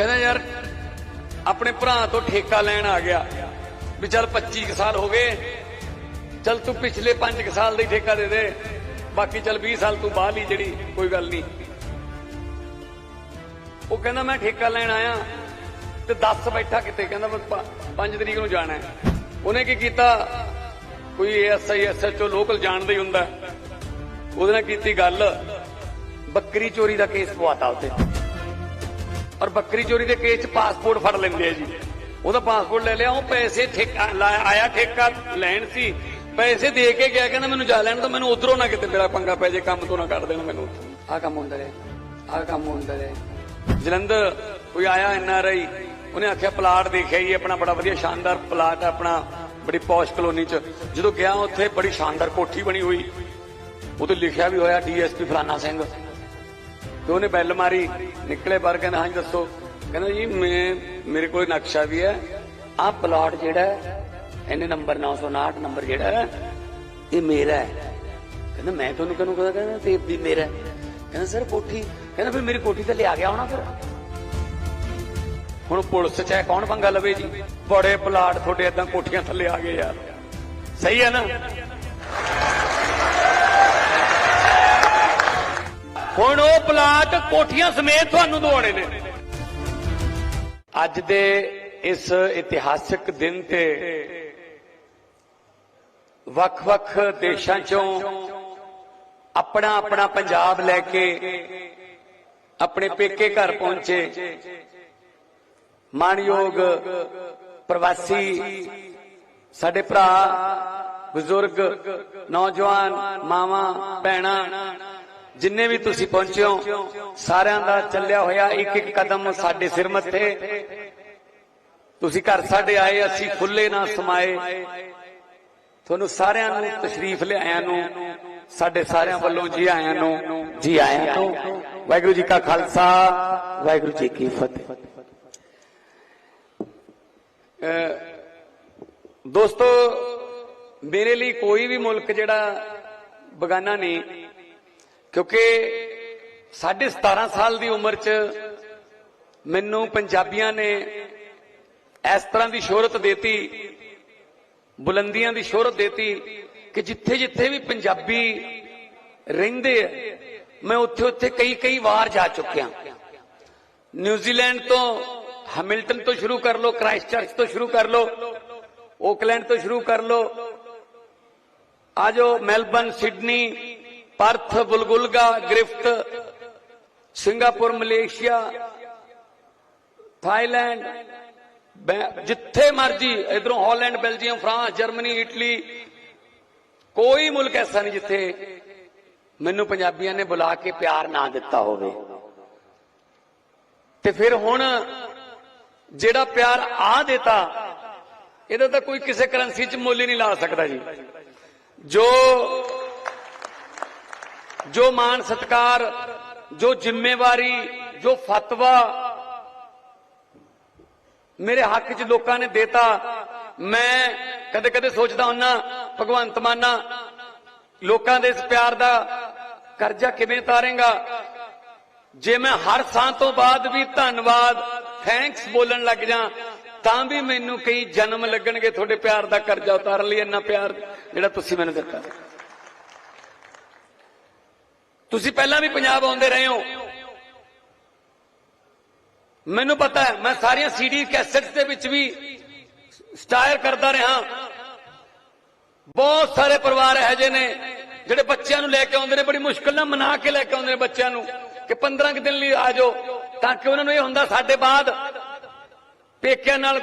ਕਹਿੰਦਾ ਯਾਰ, ਆਪਣੇ ਭਰਾ ਤੋਂ ਠੇਕਾ ਲੈਣ ਆ ਗਿਆ ਵੀ ਚੱਲ 25 ਕੁ ਸਾਲ ਹੋ ਗਏ, ਚੱਲ ਤੂੰ ਪਿਛਲੇ 5 ਕੁ ਸਾਲ ਦਾ ਹੀ ਠੇਕਾ ਦੇ ਦੇ, ਬਾਕੀ ਚੱਲ 20 ਸਾਲ ਤੂੰ ਬਾਹਰ ਲਈ ਜਿਹੜੀ, ਕੋਈ ਗੱਲ ਨਹੀਂ। ਉਹ ਕਹਿੰਦਾ ਮੈਂ ਠੇਕਾ ਲੈਣ ਆਇਆ ਤੇ 10 ਬੈਠਾ ਕਿਤੇ, ਕਹਿੰਦਾ ਮੈਂ 5 ਤਰੀਕ ਨੂੰ ਜਾਣਾ ਹੈ। ਉਹਨੇ ਕੀ ਕੀਤਾ? ਕੋਈ ਐਸਆਈ ਐਸਐਚਓ ਲੋਕਲ ਜਾਣਦਾ ਹੀ ਹੁੰਦਾ। ਉਹਦੇ ਨਾਲ ਕੀਤੀ ਗੱਲ, ਬੱਕਰੀ ਚੋਰੀ ਦਾ ਕੇਸ ਪਵਾਤਾ ਉੱਤੇ ਔਰ ਬੱਕਰੀ ਚੋਰੀ ਦੇ ਕੇਸ 'ਚ ਪਾਸਪੋਰਟ ਫੜ ਲੈਂਦੇ ਆ ਜੀ। ਉਹਦਾ ਪਾਸਪੋਰਟ ਲੈ ਲਿਆ, ਉਹ ਪੈਸੇ ਠੇਕਾ ਆਇਆ ਠੇਕਾ ਲੈਣ ਸੀ। ਪੈਸੇ ਦੇ ਕੇ ਗਿਆ, ਕਹਿੰਦਾ ਮੈਨੂੰ ਜਾ ਲੈਣ ਤਾਂ ਮੈਨੂੰ ਉਧਰੋਂ ਨਾ ਕਿਤੇ ਮੇਰਾ ਪੰਗਾ ਪੈ ਜੇ, ਕੰਮ ਤੋਂ ਨਾ ਕੱਢ ਦੇਣ ਮੈਨੂੰ। ਆਹ ਕੰਮ ਹੁੰਦਾ ਰਿਹਾ, ਆਹ ਕੰਮ ਹੁੰਦਾ ਰਿਹਾ। ਜਲੰਧਰ ਕੋਈ ਆਇਆ ਐਨ ਆਰ ਆਈ, ਉਹਨੇ ਆਖਿਆ ਪਲਾਟ ਦੇਖਿਆ ਹੀ ਆਪਣਾ ਬੜਾ ਵਧੀਆ ਸ਼ਾਨਦਾਰ ਪਲਾਟ ਹੈ ਆਪਣਾ ਬੜੀ ਪੌਸ਼ ਕਲੋਨੀ ਚ। ਜਦੋਂ ਗਿਆ ਉੱਥੇ ਬੜੀ ਸ਼ਾਨਦਾਰ ਕੋਠੀ ਬਣੀ ਹੋਈ ਉਹਤੇ ਲਿਖਿਆ ਵੀ ਹੋਇਆ ਡੀਐਸਪੀ ਫਲਾਨਾ ਸਿੰਘ। ਤੇ ਉਹਨੇ ਬੈਲ ਮਾਰੀ, ਨਿਕਲੇ ਬਾਹਰ ਕਹਿੰਦਾ, ਹਾਂਜੀ, ਦੱਸੋ। ਕਹਿੰਦਾ, ਜੀ, ਮੈਂ, ਮੇਰੇ ਕੋਲ ਨਕਸ਼ਾ ਵੀ ਹੈ। ਆਹ ਪਲਾਟ ਜਿਹੜਾ ਇਹਨੇ ਨੰਬਰ 959 ਨੰਬਰ ਜਿਹੜਾ ਇਹ ਮੇਰਾ ਹੈ। ਕਹਿੰਦਾ, ਮੈਂ ਤੁਹਾਨੂੰ ਕਿਹਨੂੰ ਕਹਦਾ? ਕਹਿੰਦਾ, ਤੇ ਵੀ ਮੇਰਾ ਕਹਿੰਦਾ, ਸਰ, ਕੋਠੀ। ਕਹਿੰਦਾ, ਫਿਰ ਮੇਰੀ ਕੋਠੀ ਤੇ ਲਿਆ ਗਿਆ ਹੋਣਾ ਫਿਰ? ਹੁਣ ਪੁਲਿਸ ਚ ਹੈ, ਕੌਣ ਪੰਗਾ ਲਵੇ ਜੀ? ਬੜੇ ਪਲਾਟ ਤੁਹਾਡੇ ਏਦਾਂ ਕੋਠੀਆਂ ਥੱਲੇ ਆ ਗਏ ਯਾਰ। ਸਹੀ ਹੈ ਨਾ? ਹੁਣ ਉਹ ਪਲਾਟ ਕੋਠੀਆਂ ਸਮੇਤ ਤੁਹਾਨੂੰ ਦਵਾਉਣੇ ਨੇ। ਅੱਜ ਦੇ ਇਸ ਇਤਿਹਾਸਕ ਦਿਨ ਤੇ ਵੱਖ-ਵੱਖ ਦੇਸ਼ਾਂ ਚੋਂ ਆਪਣਾ ਆਪਣਾ ਪੰਜਾਬ ਲੈ ਕੇ ਆਪਣੇ ਪੇਕੇ ਘਰ ਪਹੁੰਚੇ ਮਾਨਯੋਗ ਪ੍ਰਵਾਸੀ ਸਾਡੇ ਭਰਾ, ਬਜ਼ੁਰਗ, ਨੌਜਵਾਨ, ਮਾਵਾਂ, ਭੈਣਾਂ ਜਿੰਨੇ ਵੀ ਤੁਸੀਂ ਪਹੁੰਚਿਓ ਸਾਰਿਆਂ ਦਾ ਚੱਲਿਆ ਹੋਇਆ ਇੱਕ ਇੱਕ ਕਦਮ ਸਾਡੇ ਸਿਰ ਮੱਥੇ। ਤੁਸੀਂ ਘਰ ਸਾਡੇ ਆਏ, ਅਸੀਂ ਖੁੱਲੇ ਨਾ ਸਮਾਏ। ਤੁਹਾਨੂੰ ਸਾਰਿਆਂ ਨੂੰ ਤਸ਼ਰੀਫ ਲਿਆਇਆਂ ਨੂੰ, ਸਾਡੇ ਸਾਰਿਆਂ ਵੱਲੋਂ ਜੀ ਆਇਆਂ ਨੂੰ, ਜੀ ਆਇਆਂ ਨੂੰ ਵਾਹਿਗੁਰੂ ਜੀ ਕਾ ਖਾਲਸਾ, ਵਾਹਿਗੁਰੂ ਜੀ ਕੀ ਫਤਿਹ। ਅਹ ਦੋਸਤੋ, ਮੇਰੇ ਲਈ ਕੋਈ ਵੀ ਮੁਲਕ ਜਿਹੜਾ ਬਗਾਨਾ ਨਹੀਂ ਕਿਉਂਕਿ ਸਾਢੇ 17 ਸਾਲ ਦੀ ਉਮਰ 'ਚ ਮੈਨੂੰ ਪੰਜਾਬੀਆਂ ਨੇ ਇਸ ਤਰ੍ਹਾਂ ਦੀ ਸ਼ੋਹਰਤ ਦੇਤੀ, ਬੁਲੰਦੀਆਂ ਦੀ ਸ਼ੋਹਰਤ ਦੇਤੀ ਕਿ ਜਿੱਥੇ ਜਿੱਥੇ ਵੀ ਪੰਜਾਬੀ ਰਹਿੰਦੇ ਆ, ਮੈਂ ਉੱਥੇ ਉੱਥੇ ਕਈ ਕਈ ਵਾਰ ਜਾ ਚੁੱਕਿਆ। ਨਿਊਜ਼ੀਲੈਂਡ ਤੋਂ ਹੈਮਿਲਟਨ ਤੋਂ ਸ਼ੁਰੂ ਕਰ ਲਓ, ਕ੍ਰਾਈਸਟਚਰਚ ਤੋਂ ਸ਼ੁਰੂ ਕਰ ਲਓ, ਓਕਲੈਂਡ ਤੋਂ ਸ਼ੁਰੂ ਕਰ ਲਓ ਆਜੋ ਮੈਲਬਨ ਸਿਡਨੀ ਪਰਥ ਬੁਲਗੁਲਗਾ ਗ੍ਰਿਫ਼ਤ, ਸਿੰਗਾਪੁਰ, ਮਲੇਸ਼ੀਆ, ਥਾਈਲੈਂਡ ਜਿੱਥੇ ਮਰਜ਼ੀ, ਇਧਰੋਂ Holland, Belgium, France, Germany, Italy, ਕੋਈ ਮੁਲਕ ਐਸਾ ਨਹੀਂ ਜਿੱਥੇ ਮੈਨੂੰ ਪੰਜਾਬੀਆਂ ਨੇ ਬੁਲਾ ਕੇ ਪਿਆਰ ਨਾ ਦਿੱਤਾ ਹੋਵੇ। ਤੇ ਫਿਰ ਹੁਣ ਜਿਹੜਾ ਪਿਆਰ ਆ ਦਿੱਤਾ, ਇਹਦਾ ਤਾਂ ਕੋਈ ਕਿਸੇ ਕਰੰਸੀ 'ਚ ਮੁੱਲ ਹੀ ਨਹੀਂ ਲਾ ਸਕਦਾ ਜੀ। ਜੋ ਜੋ ਮਾਨ ਸਤਕਾਰ, ਜੋ ਜ਼ਿੰਮੇਵਾਰੀ, ਜੋ ਫਤਵਾ ਮੇਰੇ ਹੱਕ 'ਚ ਲੋਕਾਂ ਨੇ ਦਿੱਤਾ, ਮੈਂ ਕਦੇ ਕਦੇ ਸੋਚਦਾ ਹੁੰਨਾ, ਭਗਵੰਤ ਮਾਨਾ ਲੋਕਾਂ ਦੇ ਇਸ ਪਿਆਰ ਦਾ ਕਰਜ਼ਾ ਕਿਵੇਂ ਤਾਰੇਗਾ? ਜੇ ਮੈਂ ਹਰ ਸਾਹ ਤੋਂ ਬਾਅਦ ਵੀ ਧੰਨਵਾਦ ਥੈਂਕਸ ਬੋਲਣ ਲੱਗ ਜਾ, ਤਾਂ ਵੀ ਮੈਨੂੰ ਕਈ ਜਨਮ ਲੱਗਣਗੇ ਤੁਹਾਡੇ ਪਿਆਰ ਦਾ ਕਰਜ਼ਾ ਉਤਾਰਨ ਲਈ, ਇੰਨਾ ਪਿਆਰ ਜਿਹੜਾ ਤੁਸੀਂ ਮੈਨੂੰ ਦਿੱਤਾ। ਤੁਸੀਂ ਪਹਿਲਾਂ ਵੀ ਪੰਜਾਬ ਆਉਂਦੇ ਰਹੇ ਹੋ। ਮੈਨੂੰ ਪਤਾ ਹੈ, ਮੈਂ ਸਾਰੀਆਂ ਸੀਡੀ ਕੈਸੇਟਸ ਦੇ ਵਿੱਚ ਵੀ ਸਟਾਇਰ ਕਰਦਾ ਰਿਹਾ। ਬਹੁਤ ਸਾਰੇ ਪਰਿਵਾਰ ਇਹੋ ਜਿਹੇ ਨੇ ਜਿਹੜੇ ਬੱਚਿਆਂ ਨੂੰ ਲੈ ਕੇ ਆਉਂਦੇ ਨੇ, ਬੜੀ ਮੁਸ਼ਕਲ ਨਾਲ ਮਨਾ ਕੇ ਲੈ ਕੇ ਆਉਂਦੇ ਨੇ ਬੱਚਿਆਂ ਨੂੰ ਕਿ 15 ਕੁ ਦਿਨ ਲਈ ਆ ਜਾਓ ਤਾਂ ਕਿ ਉਹਨਾਂ ਨੂੰ ਇਹ ਹੁੰਦਾ ਸਾਡੇ ਬਾਅਦ ਪੇਕਿਆਂ ਨਾਲ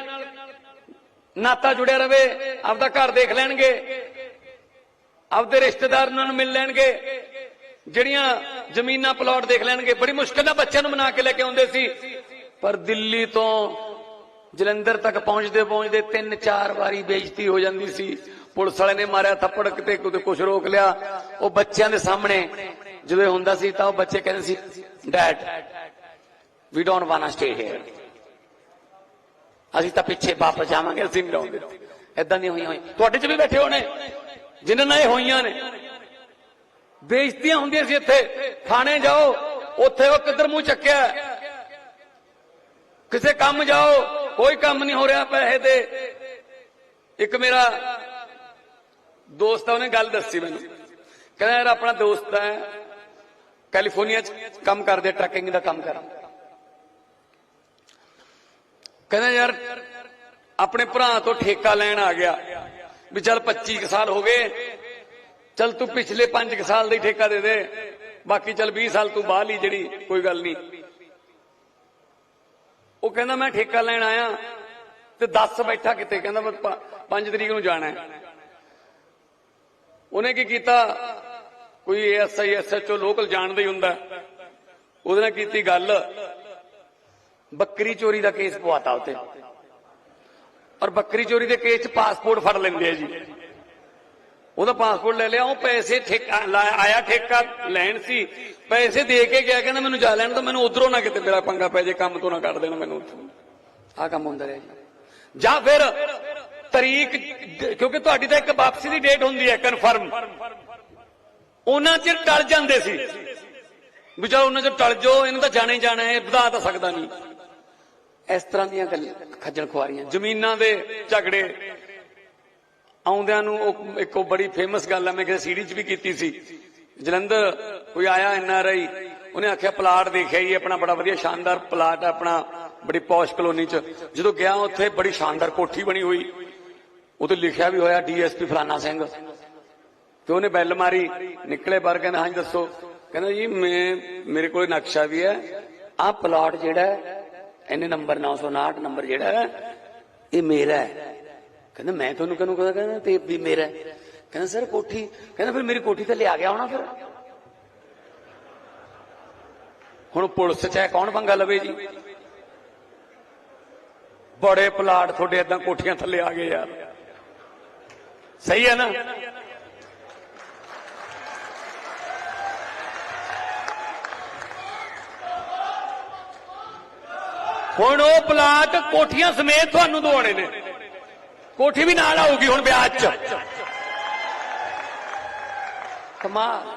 ਨਾਤਾ ਜੁੜਿਆ ਰਵੇ, ਆਪਦਾ ਘਰ ਦੇਖ ਲੈਣਗੇ, ਆਪਦੇ ਰਿਸ਼ਤੇਦਾਰ ਉਹਨਾਂ ਨੂੰ ਮਿਲ ਲੈਣਗੇ। ਜਿਹੜੀਆਂ ਜ਼ਮੀਨਾਂ ਪਲਾਟ ਦੇਖ ਲੈਣਗੇ, ਬੜੀ ਮੁਸ਼ਕਲ ਨਾਲ ਬੱਚਿਆਂ ਨੂੰ ਮਨਾ ਕੇ ਲੈ ਕੇ ਆਉਂਦੇ ਸੀ। ਪਰ ਦਿੱਲੀ ਤੋਂ ਜਲੰਧਰ ਤੱਕ ਪਹੁੰਚਦੇ ਪਹੁੰਚਦੇ ਤਿੰਨ ਚਾਰ ਵਾਰੀ ਬੇਇੱਜ਼ਤੀ ਹੋ ਜਾਂਦੀ ਸੀ। ਪੁਲਿਸ ਵਾਲੇ ਨੇ ਮਾਰਿਆ ਥੱਪੜ ਕਿਤੇ ਕਿਤੇ ਕੁਝ ਰੋਕ ਲਿਆ। ਉਹ ਬੱਚਿਆਂ ਦੇ ਸਾਹਮਣੇ ਜਦੋਂ ਹੁੰਦਾ ਸੀ ਤਾਂ ਉਹ ਬੱਚੇ ਕਹਿੰਦੇ ਸੀ dad we don't want stay here ਅਸੀਂ ਤਾਂ ਪਿੱਛੇ ਵਾਪਸ ਜਾਵਾਂਗੇ, ਅਸੀਂ ਨਹੀਂ ਰਹੋਗੇ ਐਦਾਂ ਨਹੀਂ ਹੋਈਆਂ ਹੋਈ ਤੁਹਾਡੇ ਚ ਵੀ ਬੈਠੇ ਹੋਣੇ, ਜਿਨ੍ਹਾਂ ਨਾਲ ਇਹ ਹੋਈਆਂ ਨੇ। ਬੇਇੱਜ਼ਤੀਆਂ ਹੁੰਦੀਆਂ ਸੀ ਇੱਥੇ। ਥਾਣੇ ਜਾਓ, ਉੱਥੇ ਉਹ ਕਿੱਧਰ ਮੂੰਹ ਚੱਕਿਆ? ਕਿਸੇ ਕੰਮ ਜਾਓ, ਕੋਈ ਕੰਮ ਨਹੀਂ ਹੋ ਰਿਹਾ ਪੈਸੇ ਤੇ ਇੱਕ ਮੇਰਾ ਦੋਸਤ ਆ, ਉਹਨੇ ਗੱਲ ਦੱਸੀ ਮੈਨੂੰ। ਕਹਿੰਦਾ, ਯਾਰ, ਆਪਣਾ ਦੋਸਤ ਹੈ, ਕੈਲੀਫੋਰਨੀਆ ਚ ਕੰਮ ਕਰਦੇ, ਟਰੱਕਿੰਗ ਦਾ ਕੰਮ ਕਰ ਕਹਿੰਦਾ, ਯਾਰ, ਆਪਣੇ ਭਰਾ ਤੋਂ ਠੇਕਾ ਲੈਣ ਆ ਗਿਆ। ਵੀ ਚੱਲ 25 ਕੁ ਸਾਲ ਹੋ ਗਏ ਚੱਲ ਤੂੰ ਪਿਛਲੇ 5 ਕੁ ਸਾਲ ਦਾ ਹੀ ਠੇਕਾ ਦੇ ਦੇ। ਬਾਕੀ ਚੱਲ 20 ਸਾਲ ਤੂੰ ਬਾਹਰ ਲਈ ਜਿਹੜੀ, ਕੋਈ ਗੱਲ ਨਹੀਂ। ਉਹ ਕਹਿੰਦਾ, ਮੈਂ ਠੇਕਾ ਲੈਣ ਆਇਆ ਤੇ 10 ਬੈਠਾ ਕਿਤੇ ਕਹਿੰਦਾ, ਮੈਂ 5 ਤਰੀਕ ਨੂੰ ਜਾਣਾ ਹੈ। ਉਹਨੇ ਕੀ ਕੀਤਾ? ਕੋਈ ਐਸਆਈ ਐਸਐਚਓ ਲੋਕਲ ਜਾਣਦਾ ਹੀ ਹੁੰਦਾ। ਉਹਦੇ ਨਾਲ ਕੀਤੀ ਗੱਲ। ਬੱਕਰੀ ਚੋਰੀ ਦਾ ਕੇਸ ਪਵਾਤਾ ਉੱਤੇ ਔਰ ਬੱਕਰੀ ਚੋਰੀ ਦੇ ਕੇਸ 'ਚ ਪਾਸਪੋਰਟ ਫੜ ਲੈਂਦੇ ਆ ਜੀ। ਉਹਦਾ ਪਾਸਪੋਰਟ ਲੈ ਲਿਆ, ਉਹ ਪੈਸੇ ਠੇਕਾ ਆਇਆ ਠੇਕਾ ਲੈਣ ਸੀ। ਪੈਸੇ ਦੇ ਕੇ ਗਿਆ, ਕਹਿੰਦਾ ਮੈਨੂੰ ਜਾ ਲੈਣ ਤਾਂ ਮੈਨੂੰ ਉਧਰੋਂ ਨਾ ਕਿਤੇ ਮੇਰਾ ਪੰਗਾ ਪੈ ਜੇ, ਕੰਮ ਤੋਂ ਨਾ ਕੱਢ ਦੇਣਾ ਮੈਨੂੰ ਉੱਥੋਂ। ਆਹ ਕੰਮ ਹੁੰਦਾ ਰਿਹਾ ਜੀ। ਜਾਂ ਫਿਰ ਤਰੀਕ, ਕਿਉਂਕਿ ਤੁਹਾਡੀ ਤਾਂ ਇੱਕ ਵਾਪਸੀ ਦੀ ਡੇਟ ਹੁੰਦੀ ਹੈ ਕਨਫਰਮ ਉਹਨਾਂ ਚਿਰ ਟਲ ਜਾਂਦੇ ਸੀ। ਵੀ ਚਲੋ ਉਹਨਾਂ ਚਿਰ ਟਲ ਜੋ, ਇਹਨੂੰ ਤਾਂ ਜਾਣੇ ਹੀ ਜਾਣਾ ਹੈ, ਵਧਾ ਤਾਂ ਸਕਦਾ ਨਹੀਂ। ਇਸ ਤਰ੍ਹਾਂ ਦੀਆਂ ਗੱਲਾਂ, ਖੱਜਲ ਖੁਆਰੀਆਂ, ਜ਼ਮੀਨਾਂ ਦੇ ਝਗੜੇ। ਆਉਂਦਿਆਂ ਨੂੰ ਉਹ ਇੱਕ ਬੜੀ ਫੇਮਸ ਗੱਲ ਹੈ ਮੈਂ ਕਿਸੇ ਸੀਡੀ 'ਚ ਵੀ ਕੀਤੀ ਸੀ। ਜਲੰਧਰ ਕੋਈ ਆਇਆ ਐਨ ਉਹਨੇ ਆਖਿਆ ਪਲਾਟ ਦੇਖਿਆ ਹੀ ਆਪਣਾ ਬੜਾ ਵਧੀਆ ਸ਼ਾਨਦਾਰ ਪਲਾਟ ਹੈ ਆਪਣਾ ਬੜੀ ਪੌਸ਼ ਕਲੋਨੀ 'ਚ। ਜਦੋਂ ਗਿਆ ਉੱਥੇ ਬੜੀ ਸ਼ਾਨਦਾਰ ਕੋਠੀ ਬਣੀ ਹੋਈ। ਉਹ ਲਿਖਿਆ ਵੀ ਹੋਇਆ ਡੀਐਸਪੀ ਫਲਾਨਾ ਸਿੰਘ। ਤੇ ਉਹਨੇ ਬੈਲ ਮਾਰੀ, ਨਿਕਲੇ ਬਾਹਰ, ਕਹਿੰਦਾ, ਹਾਂਜੀ, ਦੱਸੋ। ਕਹਿੰਦਾ, ਜੀ, ਮੈਂ, ਮੇਰੇ ਕੋਲ ਨਕਸ਼ਾ ਵੀ ਹੈ। ਆਹ ਪਲਾਟ ਜਿਹੜਾ ਇਹਨੇ ਨੰਬਰ 959 ਨੰਬਰ ਜਿਹੜਾ ਇਹ ਮੇਰਾ ਹੈ। ਕਹਿੰਦਾ ਮੈਂ ਤੁਹਾਨੂੰ ਕਿਹਨੂੰ ਕਹਿੰਦਾ? ਕਹਿੰਦਾ ਤੇ ਵੀ ਮੇਰਾ ਕਹਿੰਦਾ, ਸਰ, ਕੋਠੀ। ਕਹਿੰਦਾ, ਫਿਰ ਮੇਰੀ ਕੋਠੀ ਥੱਲੇ ਆ ਗਿਆ ਹੋਣਾ ਫਿਰ? ਹੁਣ ਪੁਲਿਸ ਚ ਹੈ, ਕੌਣ ਪੰਗਾ ਲਵੇ ਜੀ? ਬੜੇ ਪਲਾਟ ਤੁਹਾਡੇ ਏਦਾਂ ਕੋਠੀਆਂ ਥੱਲੇ ਆ ਗਏ ਯਾਰ। ਸਹੀ ਹੈ ਨਾ? ਹੁਣ ਉਹ ਪਲਾਟ ਕੋਠੀਆਂ ਸਮੇਤ ਤੁਹਾਨੂੰ ਦਵਾਉਣੇ ਨੇ। ਕੋਠੀ ਵੀ ਨਾਲ ਆਊਗੀ ਹੁਣ ਵਿਆਜ ਚ। ਕਮਾਲ।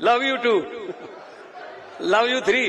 Love you too love you 3